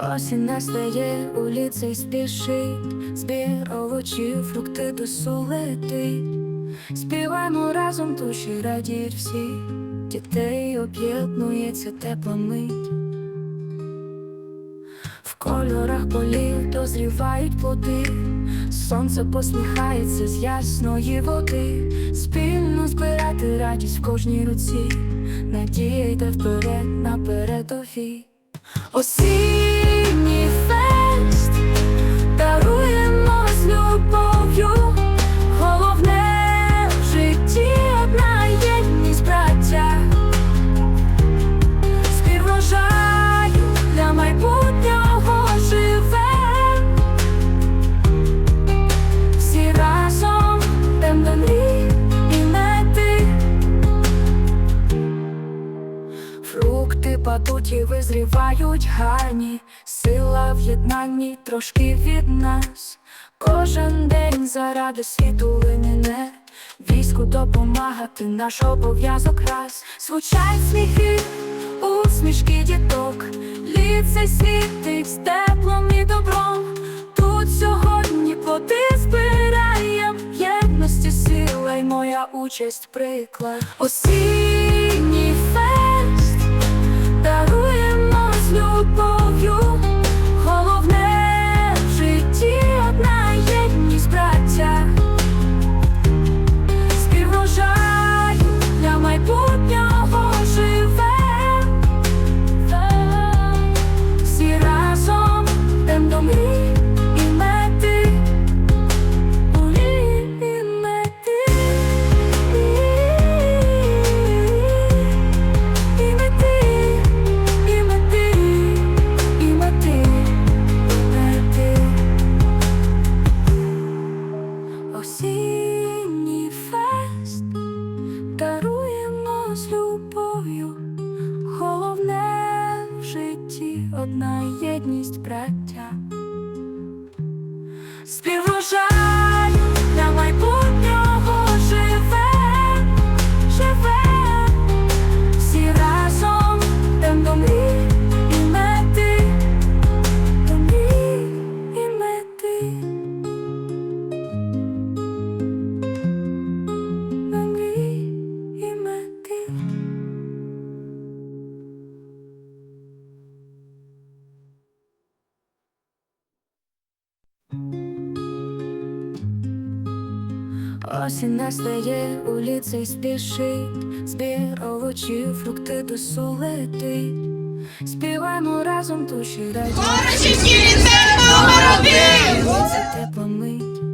Осінь настає, у ліцей спішить, збір овочів, фрукти до летить. Співаємо разом, душі радіють всі, дітей об'єднується тепла мить. В кольорах полів дозрівають плоди, сонце посміхається з ясної води, спільно збирати радість в кожній руці, надія йде вперед на передовій. Осінній падуть і визрівають гарні, сила в єднанні трошки від нас. Кожен день заради світу винине, війську допомагати наш обов'язок раз. Звучать сміхи, усмішки діток, ліцей світить з теплом і добром. Тут сьогодні плоди збираєм, єдності сила й моя участь приклад. Осінній одна єдність браття. Співрожаю Осінь настає, у ліцей спішить, збір овочів, фрукти до солити. Співаємо разом душі радіють. Корочівський ліцей номер один!